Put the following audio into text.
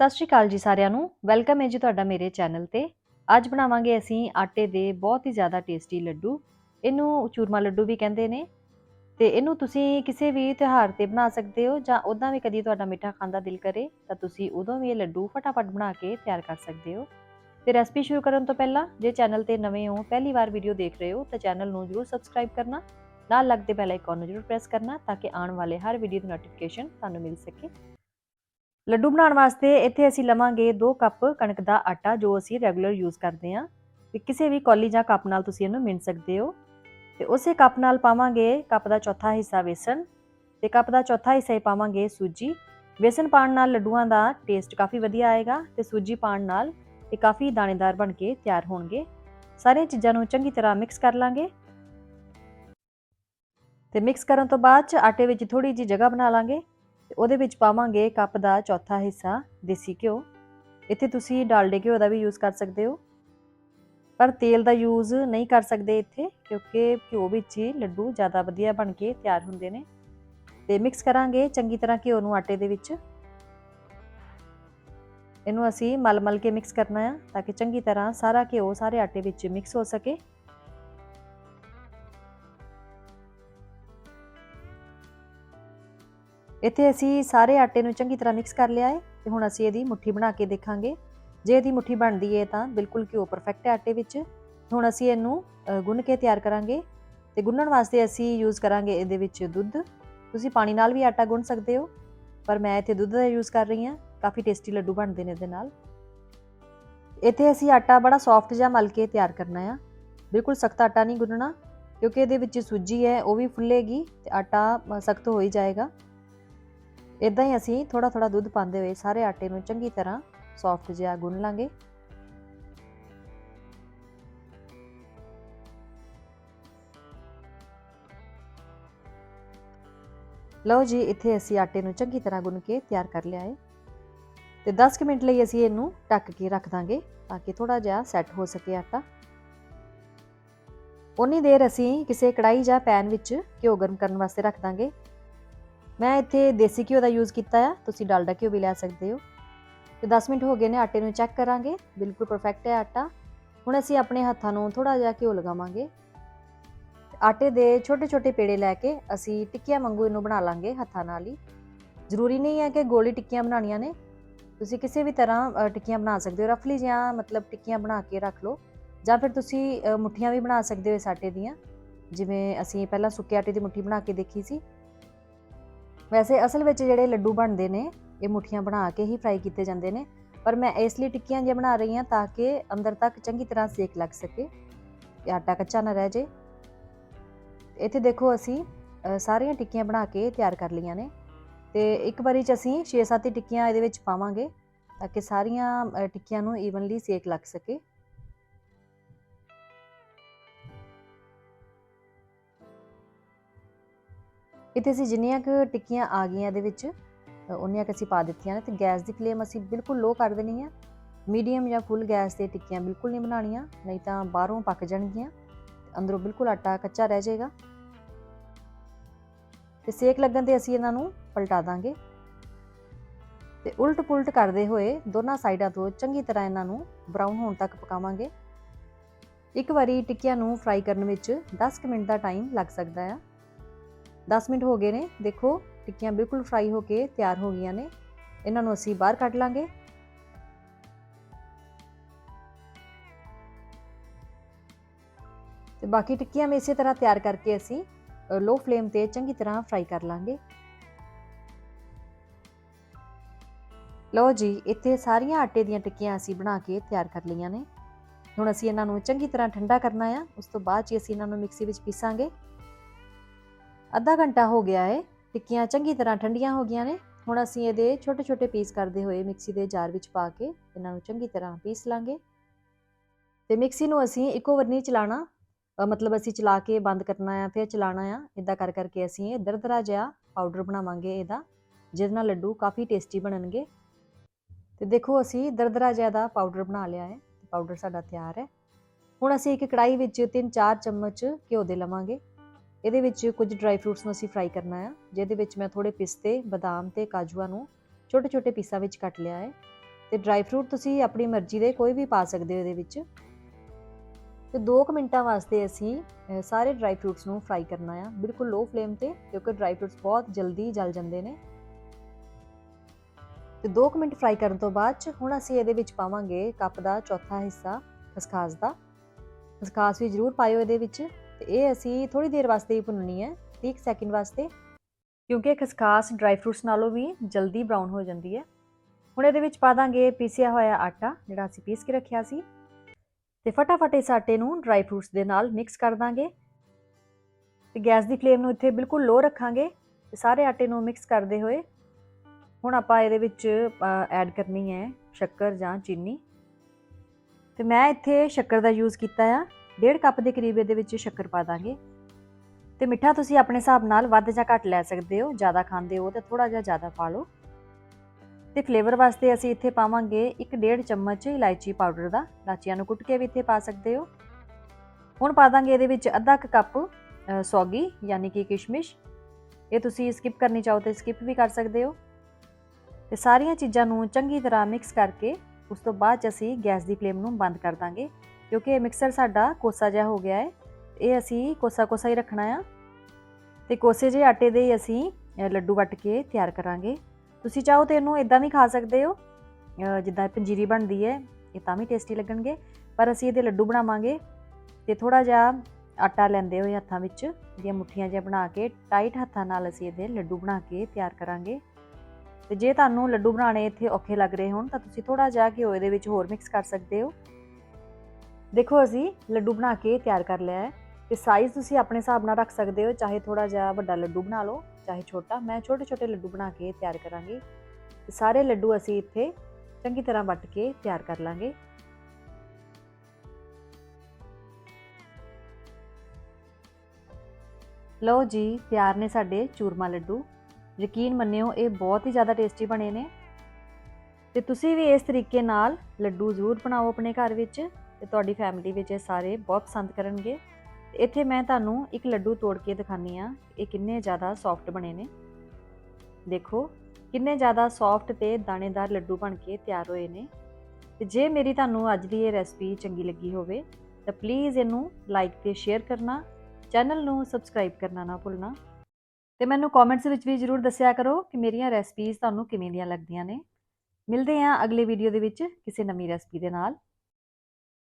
ਸਤਿ ਸ਼੍ਰੀ ਅਕਾਲ ਜੀ ਸਾਰਿਆਂ ਨੂੰ। ਵੈਲਕਮ ਹੈ ਜੀ ਤੁਹਾਡਾ ਮੇਰੇ ਚੈਨਲ ਤੇ। ਅੱਜ ਬਣਾਵਾਂਗੇ ਅਸੀਂ ਆਟੇ ਦੇ ਬਹੁਤ ਹੀ ਜ਼ਿਆਦਾ ਟੇਸਟੀ ਲੱਡੂ। ਇਹਨੂੰ ਚੂਰਮਾ ਲੱਡੂ ਵੀ ਕਹਿੰਦੇ ਨੇ। ਤੇ ਇਹਨੂੰ ਤੁਸੀਂ ਕਿਸੇ ਵੀ ਤਿਉਹਾਰ ਤੇ ਬਣਾ ਸਕਦੇ ਹੋ ਜਾਂ ਉਦਾਂ ਵੀ ਕਦੀ ਤੁਹਾਡਾ ਮਿੱਠਾ ਖਾਣ ਦਾ ਦਿਲ ਕਰੇ ਤਾਂ ਤੁਸੀਂ ਉਦੋਂ ਵੀ ਇਹ ਲੱਡੂ ਫਟਾਫਟ ਬਣਾ ਕੇ ਤਿਆਰ ਕਰ ਸਕਦੇ ਹੋ। ਤੇ ਰੈਸਪੀ ਸ਼ੁਰੂ ਕਰਨ ਤੋਂ ਪਹਿਲਾਂ, ਜੇ ਚੈਨਲ ਤੇ ਨਵੇਂ ਹੋ, ਪਹਿਲੀ ਵਾਰ ਵੀਡੀਓ ਦੇਖ ਰਹੇ ਹੋ ਤਾਂ ਚੈਨਲ ਨੂੰ ਜਰੂਰ ਸਬਸਕ੍ਰਾਈਬ ਕਰਨਾ। ਨਾਲ ਲੱਗਦੇ ਬੈਲ ਆਈਕਨ ਨੂੰ ਜਰੂਰ ਪ੍ਰੈਸ ਕਰਨਾ ਤਾਂ ਕਿ ਆਉਣ ਵਾਲੇ ਹਰ ਵੀਡੀਓ ਦੀ ਨੋਟੀਫਿਕੇਸ਼ਨ ਤੁਹਾਨੂੰ ਮਿਲ ਸਕੇ। ਲੱਡੂ ਬਣਾਉਣ ਵਾਸਤੇ ਇੱਥੇ ਅਸੀਂ ਲਵਾਂਗੇ 2 ਕੱਪ ਕਣਕ ਦਾ ਆਟਾ, ਜੋ ਅਸੀਂ ਰੈਗੂਲਰ ਯੂਜ਼ ਕਰਦੇ ਹਾਂ। ਤੇ ਕਿਸੇ ਵੀ ਕੌਲੀ ਜਾਂ ਕੱਪ ਨਾਲ ਤੁਸੀਂ ਇਹਨੂੰ ਮਿਣ ਸਕਦੇ ਹੋ। ਤੇ ਉਸੇ ਕੱਪ ਨਾਲ ਪਾਵਾਂਗੇ ਕੱਪ ਦਾ ਚੌਥਾ ਹਿੱਸਾ ਵੇਸਣ। ਤੇ ਕੱਪ ਦਾ ਚੌਥਾ ਹਿੱਸਾ ਹੀ ਪਾਵਾਂਗੇ ਸੂਜੀ। ਵੇਸਣ ਪਾਣ ਨਾਲ ਲੱਡੂਆਂ ਦਾ ਟੇਸਟ ਕਾਫੀ ਵਧੀਆ ਆਏਗਾ ਤੇ ਸੂਜੀ ਪਾਣ ਨਾਲ ਇਹ ਕਾਫੀ ਦਾਣੇਦਾਰ ਬਣ ਕੇ ਤਿਆਰ ਹੋਣਗੇ। ਸਾਰੀਆਂ ਚੀਜ਼ਾਂ ਨੂੰ ਚੰਗੀ ਤਰ੍ਹਾਂ ਮਿਕਸ ਕਰ ਲਾਂਗੇ। ਤੇ ਮਿਕਸ ਕਰਨ ਤੋਂ ਬਾਅਦ ਚ ਆਟੇ ਵਿੱਚ ਥੋੜੀ ਜੀ ਜਗ੍ਹਾ ਬਣਾ ਲਾਂਗੇ। ਤੇ ਉਹਦੇ ਵਿੱਚ ਪਾਵਾਂਗੇ ਕੱਪ ਦਾ ਚੌਥਾ ਹਿੱਸਾ, ਦੇਸੀ ਘਿਓ। ਇੱਥੇ ਤੁਸੀਂ ਡਾਲਡੇ ਘਿਓ ਦਾ ਵੀ ਯੂਜ਼ ਕਰ ਸਕਦੇ ਹੋ। ਪਰ ਤੇਲ ਦਾ ਯੂਜ਼ ਨਹੀਂ ਕਰ ਸਕਦੇ ਇੱਥੇ, ਕਿਉਂਕਿ ਘਿਓ ਵਿੱਚ ਹੀ ਲੱਡੂ ਜ਼ਿਆਦਾ ਵਧੀਆ ਬਣ ਕੇ ਤਿਆਰ ਹੁੰਦੇ ਨੇ। ਤੇ ਮਿਕਸ ਕਰਾਂਗੇ ਚੰਗੀ ਤਰ੍ਹਾਂ ਘਿਓ ਨੂੰ ਆਟੇ ਦੇ ਵਿੱਚ। ਇਹਨੂੰ ਅਸੀਂ ਮਲ-ਮਲ ਕੇ ਮਿਕਸ ਕਰਨਾ ਹੈ ਤਾਂ ਕਿ ਚੰਗੀ ਤਰ੍ਹਾਂ ਸਾਰਾ ਘਿਓ ਸਾਰੇ ਆਟੇ ਵਿੱਚ ਮਿਕਸ ਹੋ ਸਕੇ। ਇੱਥੇ ਅਸੀਂ ਸਾਰੇ ਆਟੇ ਨੂੰ ਚੰਗੀ ਤਰ੍ਹਾਂ ਮਿਕਸ ਕਰ ਲਿਆ ਹੈ ਤੇ ਹੁਣ ਅਸੀਂ ਇਹਦੀ ਮੁੱਠੀ ਬਣਾ ਕੇ ਦੇਖਾਂਗੇ। ਜੇ ਇਹਦੀ ਮੁੱਠੀ ਬਣਦੀ ਹੈ ਤਾਂ ਬਿਲਕੁਲ ਘਿਓ ਪਰਫੈਕਟ ਹੈ ਆਟੇ ਵਿੱਚ। ਹੁਣ ਅਸੀਂ ਇਹਨੂੰ ਗੁੰਨ ਕੇ ਤਿਆਰ ਕਰਾਂਗੇ ਤੇ ਗੁੰਨਣ ਵਾਸਤੇ ਅਸੀਂ ਯੂਜ਼ ਕਰਾਂਗੇ ਇਹਦੇ ਵਿੱਚ ਦੁੱਧ। ਤੁਸੀਂ ਪਾਣੀ ਨਾਲ ਵੀ ਆਟਾ ਗੁੰਨ ਸਕਦੇ ਹੋ, ਪਰ ਮੈਂ ਇੱਥੇ ਦੁੱਧ ਦਾ ਯੂਜ਼ ਕਰ ਰਹੀ ਹਾਂ। ਕਾਫੀ ਟੇਸਟੀ ਲੱਡੂ ਬਣਦੇ ਨੇ ਇਹਦੇ ਨਾਲ। ਇੱਥੇ ਅਸੀਂ ਆਟਾ ਬੜਾ ਸੌਫਟ ਜਿਹਾ ਮਲ ਕੇ ਤਿਆਰ ਕਰਨਾ ਆ। ਬਿਲਕੁਲ ਸਖਤ ਆਟਾ ਨਹੀਂ ਗੁੰਨਣਾ, ਕਿਉਂਕਿ ਇਹਦੇ ਵਿੱਚ ਸੂਜੀ ਹੈ, ਉਹ ਵੀ ਫੁੱਲੇਗੀ ਤੇ ਆਟਾ ਸਖਤ ਹੋ ਹੀ ਜਾਏਗਾ। ਇਦਾਂ ਹੀ ਅਸੀਂ ਥੋੜਾ ਥੋੜਾ ਦੁੱਧ ਪਾਉਂਦੇ ਹੋਏ ਸਾਰੇ ਆਟੇ ਨੂੰ ਚੰਗੀ ਤਰ੍ਹਾਂ ਸੌਫਟ ਜਿਹਾ ਗੁੰਨ ਲਾਂਗੇ। ਲਓ ਜੀ, ਇੱਥੇ ਅਸੀਂ ਆਟੇ ਨੂੰ ਚੰਗੀ ਤਰ੍ਹਾਂ ਗੁੰਨ ਕੇ ਤਿਆਰ ਕਰ ਲਿਆ ਹੈ। ਤੇ 10 ਕੁ ਮਿੰਟ ਲਈ ਅਸੀਂ ਇਹਨੂੰ ਢੱਕ ਕੇ ਰੱਖ ਦਾਂਗੇ ਤਾਂ ਕਿ ਥੋੜਾ ਜਿਹਾ ਸੈੱਟ ਹੋ ਸਕੇ ਆਟਾ। ਉਨੀ ਦੇਰ ਅਸੀਂ ਕਿਸੇ ਕੜਾਈ ਜਾਂ ਪੈਨ ਵਿੱਚ ਘਿਓ ਗਰਮ ਕਰਨ ਵਾਸਤੇ ਰੱਖ ਦਾਂਗੇ। ਮੈਂ ਇੱਥੇ ਦੇਸੀ ਘਿਓ ਦਾ ਯੂਜ਼ ਕੀਤਾ ਆ, ਤੁਸੀਂ ਡਾਲਡਾ ਘਿਓ ਵੀ ਲੈ ਸਕਦੇ ਹੋ। ਤੇ 10 ਮਿੰਟ ਹੋ ਗਏ ਨੇ, ਆਟੇ ਨੂੰ ਚੈੱਕ ਕਰਾਂਗੇ, ਬਿਲਕੁਲ ਪਰਫੈਕਟ ਹੈ ਆਟਾ। ਹੁਣ ਅਸੀਂ ਆਪਣੇ ਹੱਥਾਂ ਨੂੰ ਥੋੜਾ ਜਿਹਾ ਘਿਓ ਲਗਾਵਾਂਗੇ। ਆਟੇ ਦੇ ਛੋਟੇ ਛੋਟੇ ਪੇੜੇ ਲੈ ਕੇ ਅਸੀਂ ਟਿੱਕੀਆਂ ਵਾਂਗੂ ਇਹਨੂੰ ਬਣਾ ਲਾਂਗੇ ਹੱਥਾਂ ਨਾਲ ਹੀ। ਜ਼ਰੂਰੀ ਨਹੀਂ ਹੈ ਕਿ ਗੋਲੀ ਟਿੱਕੀਆਂ ਬਣਾਉਣੀਆਂ ਨੇ। ਤੁਸੀਂ ਕਿਸੇ ਵੀ ਤਰ੍ਹਾਂ ਟਿੱਕੀਆਂ ਬਣਾ ਸਕਦੇ ਹੋ ਰਫਲੀ ਜਿਹਾ ਮਤਲਬ ਟਿੱਕੀਆਂ ਬਣਾ ਕੇ ਰੱਖ ਲਓ। ਜਾਂ ਫਿਰ ਤੁਸੀਂ ਮੁੱਠੀਆਂ ਵੀ ਬਣਾ ਸਕਦੇ ਹੋ ਇਸ ਆਟੇ ਦੀਆਂ। ਜਿਵੇਂ ਅਸੀਂ ਪਹਿਲਾਂ ਸੁੱਕੇ ਆਟੇ ਦੀ ਮੁੱਠੀ ਬਣਾ ਕੇ ਦੇਖੀ ਸੀ। ਵੈਸੇ ਅਸਲ ਵਿੱਚ ਜਿਹੜੇ ਲੱਡੂ ਬਣਦੇ ਨੇ, ਇਹ ਮੁੱਠੀਆਂ ਬਣਾ ਕੇ ਹੀ ਫਰਾਈ ਕੀਤੇ ਜਾਂਦੇ ਨੇ, ਪਰ ਮੈਂ ਇਸ ਲਈ ਟਿੱਕੀਆਂ ਜਿਹੀਆਂ ਬਣਾ ਰਹੀ ਹਾਂ ਤਾਂ ਕਿ ਅੰਦਰ ਤੱਕ ਚੰਗੀ ਤਰ੍ਹਾਂ ਸੇਕ ਲੱਗ ਸਕੇ ਤੇ ਆਟਾ ਕੱਚਾ ਨਾ ਰਹਿ ਜੇ। ਇੱਥੇ ਦੇਖੋ ਅਸੀਂ ਸਾਰੀਆਂ ਟਿੱਕੀਆਂ ਬਣਾ ਕੇ ਤਿਆਰ ਕਰ ਲਈਆਂ ਨੇ ਤੇ ਇੱਕ ਵਾਰੀ ਚ ਅਸੀਂ 6-7 ਟਿੱਕੀਆਂ ਇਹਦੇ ਵਿੱਚ ਪਾਵਾਂਗੇ ਤਾਂ ਕਿ ਸਾਰੀਆਂ ਟਿੱਕੀਆਂ ਨੂੰ ਈਵਨਲੀ ਸੇਕ ਲੱਗ ਸਕੇ। ਇੱਥੇ ਅਸੀਂ ਜਿੰਨੀਆਂ ਕੁ ਟਿੱਕੀਆਂ ਆ ਗਈਆਂ ਇਹਦੇ ਵਿੱਚ ਉਹਨੀਆਂ ਕਿ ਅਸੀਂ ਪਾ ਦਿੱਤੀਆਂ ਨੇ ਤੇ ਗੈਸ ਦੀ ਫਲੇਮ ਅਸੀਂ ਬਿਲਕੁਲ ਲੋ ਕਰ ਦੇਣੀ ਆ। ਮੀਡੀਅਮ ਜਾਂ ਫੁੱਲ ਗੈਸ ਤੇ ਟਿੱਕੀਆਂ ਬਿਲਕੁਲ ਨਹੀਂ ਬਣਾਉਣੀਆਂ, ਨਹੀਂ ਤਾਂ ਬਾਹਰੋਂ ਪੱਕ ਜਾਣਗੀਆਂ, ਅੰਦਰੋਂ ਬਿਲਕੁਲ ਆਟਾ ਕੱਚਾ ਰਹਿ ਜਾਏਗਾ। ਤੇ ਸੇਕ ਲੱਗਣ ਤੇ ਅਸੀਂ ਇਹਨਾਂ ਨੂੰ ਪਲਟਾ ਦਾਂਗੇ। ਤੇ ਉਲਟ ਪੁਲਟ ਕਰਦੇ ਹੋਏ ਦੋਨਾਂ ਸਾਈਡਾਂ ਤੋਂ ਚੰਗੀ ਤਰ੍ਹਾਂ ਇਹਨਾਂ ਨੂੰ ਬਰਾਊਨ ਹੋਣ ਤੱਕ ਪਕਾਵਾਂਗੇ। ਇੱਕ ਵਾਰੀ ਟਿੱਕੀਆਂ ਨੂੰ ਫਰਾਈ ਕਰਨ ਵਿੱਚ 10 ਮਿੰਟ ਦਾ ਟਾਈਮ ਲੱਗ ਸਕਦਾ ਆ। 10 ਮਿੰਟ ਹੋ ਗਏ ਨੇ, ਦੇਖੋ, ਟਿੱਕੀਆਂ ਬਿਲਕੁਲ ਫਰਾਈ ਹੋ ਕੇ ਤਿਆਰ ਹੋ ਗਈਆਂ ਨੇ। ਇਹਨਾਂ ਨੂੰ ਅਸੀਂ ਬਾਹਰ ਕੱਢ ਲਾਂਗੇ। ਤੇ ਬਾਕੀ ਟਿੱਕੀਆਂ ਵੀ ਇਸੇ ਤਰ੍ਹਾਂ ਤਿਆਰ ਕਰਕੇ ਅਸੀਂ ਲੋ ਫਲੇਮ ਤੇ ਚੰਗੀ ਤਰ੍ਹਾਂ ਫਰਾਈ ਕਰ ਲਾਂਗੇ। ਲਓ ਜੀ, ਇੱਥੇ ਸਾਰੀਆਂ ਆਟੇ ਦੀਆਂ ਟਿੱਕੀਆਂ ਅਸੀਂ ਬਣਾ ਕੇ ਤਿਆਰ ਕਰ ਲਈਆਂ ਨੇ। ਹੁਣ ਅਸੀਂ ਇਹਨਾਂ ਨੂੰ ਚੰਗੀ ਤਰ੍ਹਾਂ ਠੰਡਾ ਕਰਨਾ ਆ। ਉਸ ਤੋਂ ਬਾਅਦ ਜੀ ਅਸੀਂ ਇਹਨਾਂ ਨੂੰ ਮਿਕਸੀ ਵਿੱਚ ਪੀਸਾਂਗੇ। ਅੱਧਾ ਘੰਟਾ ਹੋ ਗਿਆ ਹੈ ਟਿੱਕੀਆਂ ਚੰਗੀ ਤਰ੍ਹਾਂ ਠੰਡੀਆਂ ਹੋ ਗਈਆਂ ਨੇ। ਹੁਣ ਅਸੀਂ ਇਹਦੇ ਛੋਟੇ ਛੋਟੇ ਪੀਸ ਕਰਦੇ ਹੋਏ ਮਿਕਸੀ ਦੇ ਜਾਰ ਵਿੱਚ ਪਾ ਕੇ ਇਹਨਾਂ ਨੂੰ ਚੰਗੀ ਤਰ੍ਹਾਂ ਪੀਸ ਲਾਂਗੇ। ਤੇ ਮਿਕਸੀ ਨੂੰ ਅਸੀਂ ਇੱਕੋ ਵਾਰ ਨਹੀਂ ਚਲਾਣਾ। ਮਤਲਬ ਅਸੀਂ ਚਲਾ ਕੇ ਬੰਦ ਕਰਨਾ ਆ ਫਿਰ ਚਲਾਣਾ ਆ। ਇਦਾਂ ਕਰ ਕਰਕੇ ਅਸੀਂ ਇਹ ਦਰਦਰਾ ਜਿਹਾ ਪਾਊਡਰ ਬਣਾਵਾਂਗੇ ਇਹਦਾ, ਜਿਹਦੇ ਨਾਲ ਲੱਡੂ ਕਾਫੀ ਟੇਸਟੀ ਬਣਨਗੇ। ਤੇ ਦੇਖੋ ਅਸੀਂ ਦਰਦਰਾ ਜਿਹਾ ਦਾ ਪਾਊਡਰ ਬਣਾ ਲਿਆ ਹੈ ਪਾਊਡਰ ਸਾਡਾ ਤਿਆਰ ਹੈ ਹੁਣ ਅਸੀਂ ਇੱਕ ਕੜਾਈ ਵਿੱਚ 3-4 ਚਮਚ ਘਿਓ ਦੇ ਲਵਾਂਗੇ। ਇਹਦੇ ਵਿੱਚ ਕੁਝ ਡਰਾਈ ਫਰੂਟਸ ਨੂੰ ਅਸੀਂ ਫਰਾਈ ਕਰਨਾ ਹੈ ਜਿਹਦੇ ਵਿੱਚ ਮੈਂ ਥੋੜੇ ਪਿਸਤੇ, ਬਦਾਮ ਤੇ ਕਾਜੂਆਂ ਨੂੰ ਛੋਟੇ-ਛੋਟੇ ਪੀਸਾਂ ਵਿੱਚ ਕੱਟ ਲਿਆ ਹੈ। ਤੇ ਡਰਾਈ ਫਰੂਟ ਤੁਸੀਂ ਆਪਣੀ ਮਰਜ਼ੀ ਦੇ ਕੋਈ ਵੀ ਪਾ ਸਕਦੇ ਹੋ ਇਹਦੇ ਵਿੱਚ। ਤੇ 2 ਮਿੰਟਾਂ ਵਾਸਤੇ ਅਸੀਂ ਸਾਰੇ ਡਰਾਈ ਫਰੂਟਸ ਨੂੰ ਫਰਾਈ ਕਰਨਾ ਆ। ਬਿਲਕੁਲ ਲੋ ਫਲੇਮ ਤੇ, ਕਿਉਂਕਿ ਡਰਾਈ ਫਰੂਟਸ ਬਹੁਤ ਜਲਦੀ ਜਲ ਜਾਂਦੇ ਨੇ। ਤੇ 2 ਮਿੰਟ ਫਰਾਈ ਕਰਨ ਤੋਂ ਬਾਅਦ ਚ ਹੁਣ ਅਸੀਂ ਇਹਦੇ ਵਿੱਚ ਪਾਵਾਂਗੇ ਕੱਪ ਦਾ ਚੌਥਾ ਹਿੱਸਾ ਖਸਖਾਸ ਦਾ। ਖਸਖਾਸ ਵੀ ਜ਼ਰੂਰ ਪਾਇਓ ਇਹਦੇ ਵਿੱਚ। ਇਹ ਅਸੀਂ ਥੋੜੀ ਦੇਰ ਵਾਸਤੇ ਹੀ ਭੁੰਨਣੀ ਹੈ 30 ਸੈਕਿੰਡ ਵਾਸਤੇ। ਕਿਉਂਕਿ ਖਸਖਾਸ ਡਰਾਈ ਫਰੂਟਸ ਨਾਲੋਂ ਵੀ ਜਲਦੀ ਬਰਾਊਨ ਹੋ ਜਾਂਦੀ ਹੈ। ਹੁਣ ਇਹਦੇ ਵਿੱਚ ਪਾ ਦਾਂਗੇ ਪੀਸਿਆ ਹੋਇਆ ਆਟਾ, ਜਿਹੜਾ ਅਸੀਂ ਪੀਸ ਕੇ ਰੱਖਿਆ ਸੀ। ਤੇ ਫਟਾਫਟ ਇਸ ਆਟੇ ਨੂੰ ਡਰਾਈ ਫਰੂਟਸ ਦੇ ਨਾਲ ਮਿਕਸ ਕਰ ਦਾਂਗੇ। ਤੇ ਗੈਸ ਦੀ ਫਲੇਮ ਨੂੰ ਇੱਥੇ ਬਿਲਕੁਲ ਲੋ ਰੱਖਾਂਗੇ ਤੇ ਸਾਰੇ ਆਟੇ ਨੂੰ ਮਿਕਸ ਕਰਦੇ ਹੋਏ ਹੁਣ ਆਪਾਂ ਇਹਦੇ ਵਿੱਚ ਐਡ ਕਰਨੀ ਹੈ ਸ਼ੱਕਰ ਜਾਂ ਚੀਨੀ। ਤੇ ਮੈਂ ਇੱਥੇ ਸ਼ੱਕਰ ਦਾ ਯੂਜ਼ ਕੀਤਾ ਆ। 1.5 ਕੱਪ ਦੇ ਕਰੀਬ ਇਹਦੇ ਵਿੱਚ ਸ਼ੱਕਰ ਪਾ ਦਾਂਗੇ। ਤੇ ਮਿੱਠਾ ਤੁਸੀਂ ਆਪਣੇ ਹਿਸਾਬ ਨਾਲ ਵੱਧ ਜਾਂ ਘੱਟ ਲੈ ਸਕਦੇ ਹੋ। ਜ਼ਿਆਦਾ ਖਾਂਦੇ ਹੋ ਤਾਂ ਥੋੜਾ ਜਿਹਾ ਜ਼ਿਆਦਾ ਪਾ ਲਓ। ਤੇ ਫਲੇਵਰ ਵਾਸਤੇ ਅਸੀਂ ਇੱਥੇ ਪਾਵਾਂਗੇ 1.5 ਚਮਚ ਇਲਾਇਚੀ ਪਾਊਡਰ ਦਾ। ਲਾਚੀਆਂ ਨੂੰ ਕੁੱਟ ਕੇ ਵੀ ਇੱਥੇ ਪਾ ਸਕਦੇ ਹੋ। ਹੁਣ ਪਾ ਦਾਂਗੇ ਇਹਦੇ ਵਿੱਚ ਅੱਧਾ ਕੁ ਕੱਪ ਅ, ਸੌਗੀ ਯਾਨੀ ਕਿ ਕਿਸ਼ਮਿਸ਼। ਇਹ ਤੁਸੀਂ ਸਕਿਪ ਕਰਨੀ ਚਾਹੋ ਤਾਂ ਸਕਿਪ ਵੀ ਕਰ ਸਕਦੇ ਹੋ। ਤੇ ਸਾਰੀਆਂ ਚੀਜ਼ਾਂ ਨੂੰ ਚੰਗੀ ਤਰ੍ਹਾਂ ਮਿਕਸ ਕਰਕੇ ਉਸ ਤੋਂ ਬਾਅਦ 'ਚ ਅਸੀਂ ਗੈਸ ਦੀ ਫਲੇਮ ਨੂੰ ਬੰਦ ਕਰ ਦਾਂਗੇ, ਕਿਉਂਕਿ ਇਹ ਮਿਕਸਰ ਸਾਡਾ ਕੋਸਾ ਜਿਹਾ ਹੋ ਗਿਆ ਹੈ। ਇਹ ਅਸੀਂ ਕੋਸਾ ਕੋਸਾ ਹੀ ਰੱਖਣਾ ਆ। ਤੇ ਕੋਸੇ ਜਿਹੇ ਆਟੇ ਦੇ ਹੀ ਅਸੀਂ ਲੱਡੂ ਵੱਟ ਕੇ ਤਿਆਰ ਕਰਾਂਗੇ। ਤੁਸੀਂ ਚਾਹੋ ਤੇ ਇਹਨੂੰ ਇਦਾਂ ਵੀ ਖਾ ਸਕਦੇ ਹੋ। ਜਿੱਦਾਂ ਪੰਜੀਰੀ ਬਣਦੀ ਹੈ, ਇਹ ਤਾਂ ਵੀ ਟੇਸਟੀ ਲੱਗਣਗੇ। ਪਰ ਅਸੀਂ ਇਹਦੇ ਲੱਡੂ ਬਣਾਵਾਂਗੇ ਤੇ ਥੋੜਾ ਜਿਹਾ ਆਟਾ ਲੈਂਦੇ ਹੋਏ ਹੱਥਾਂ ਵਿੱਚ ਜਿਹੜੀਆਂ ਮੁੱਠੀਆਂ ਜਿਹਾ ਬਣਾ ਕੇ, ਟਾਈਟ ਹੱਥਾਂ ਨਾਲ ਅਸੀਂ ਇਹਦੇ ਲੱਡੂ ਬਣਾ ਕੇ ਤਿਆਰ ਕਰਾਂਗੇ। ਤੇ ਜੇ ਤੁਹਾਨੂੰ ਲੱਡੂ ਬਣਾਉਣੇ ਇੱਥੇ ਔਖੇ ਲੱਗ ਰਹੇ ਹੋਣ, ਤਾਂ ਤੁਸੀਂ ਥੋੜਾ ਜਿਹਾ ਘਿਓ ਇਹਦੇ ਵਿੱਚ ਹੋਰ ਮਿਕਸ ਕਰ ਸਕਦੇ ਹੋ। ਦੇਖੋ ਅਸੀਂ ਲੱਡੂ ਬਣਾ ਕੇ ਤਿਆਰ ਕਰ ਲਿਆ ਹੈ ਤੇ ਸਾਈਜ਼ ਤੁਸੀਂ ਆਪਣੇ ਹਿਸਾਬ ਨਾਲ ਰੱਖ ਸਕਦੇ ਹੋ, ਚਾਹੇ ਥੋੜਾ ਜਿਹਾ ਵੱਡਾ ਲੱਡੂ ਬਣਾ ਲਓ, ਚਾਹੇ ਛੋਟਾ। ਮੈਂ ਛੋਟੇ ਛੋਟੇ ਲੱਡੂ ਬਣਾ ਕੇ ਤਿਆਰ ਕਰਾਂਗੀ। ਤੇ ਸਾਰੇ ਲੱਡੂ ਅਸੀਂ ਇੱਥੇ ਚੰਗੀ ਤਰ੍ਹਾਂ ਵੱਟ ਕੇ ਤਿਆਰ ਕਰ ਲਾਂਗੇ। ਲਓ ਜੀ, ਤਿਆਰ ਨੇ ਸਾਡੇ ਚੂਰਮਾ ਲੱਡੂ। ਯਕੀਨ ਮੰਨਿਓ, ਇਹ ਬਹੁਤ ਹੀ ਜ਼ਿਆਦਾ ਟੇਸਟੀ ਬਣੇ ਨੇ। ਤੇ ਤੁਸੀਂ ਵੀ ਇਸ ਤਰੀਕੇ ਨਾਲ ਲੱਡੂ ਜ਼ਰੂਰ ਬਣਾਓ ਆਪਣੇ ਘਰ ਵਿੱਚ ਤੇ ਤੁਹਾਡੀ ਫੈਮਿਲੀ ਵਿੱਚ ਇਹ ਸਾਰੇ ਬਹੁਤ ਪਸੰਦ ਕਰਨਗੇ। ਤੇ ਇੱਥੇ ਮੈਂ ਤੁਹਾਨੂੰ ਇੱਕ ਲੱਡੂ ਤੋੜ ਕੇ ਦਿਖਾਨੀ ਆ ਇਹ ਕਿੰਨੇ ਜ਼ਿਆਦਾ ਸੌਫਟ ਬਣੇ ਨੇ। ਦੇਖੋ, ਕਿੰਨੇ ਜ਼ਿਆਦਾ ਸੌਫਟ ਤੇ ਦਾਣੇਦਾਰ ਲੱਡੂ ਬਣ ਕੇ ਤਿਆਰ ਹੋਏ ਨੇ। ਤੇ ਜੇ ਮੇਰੀ ਤੁਹਾਨੂੰ ਅੱਜ ਦੀ ਇਹ ਰੈਸਪੀ ਚੰਗੀ ਲੱਗੀ ਹੋਵੇ, ਤਾਂ ਪਲੀਜ਼ ਇਹਨੂੰ ਲਾਈਕ ਤੇ ਸ਼ੇਅਰ ਕਰਨਾ ਚੈਨਲ ਨੂੰ ਸਬਸਕ੍ਰਾਈਬ ਕਰਨਾ ਨਾ ਭੁੱਲਣਾ। ਤੇ ਮੈਨੂੰ ਕਮੈਂਟਸ ਵਿੱਚ ਵੀ ਜਰੂਰ ਦੱਸਿਆ ਕਰੋ ਕਿ ਮੇਰੀਆਂ ਰੈਸਪੀਜ਼ ਤੁਹਾਨੂੰ ਕਿਵੇਂ ਦੀਆਂ ਲੱਗਦੀਆਂ ਨੇ। ਮਿਲਦੇ ਹਾਂ ਅਗਲੇ ਵੀਡੀਓ ਦੇ ਵਿੱਚ ਕਿਸੇ ਨਵੀਂ ਰੈਸਪੀ ਦੇ ਨਾਲ।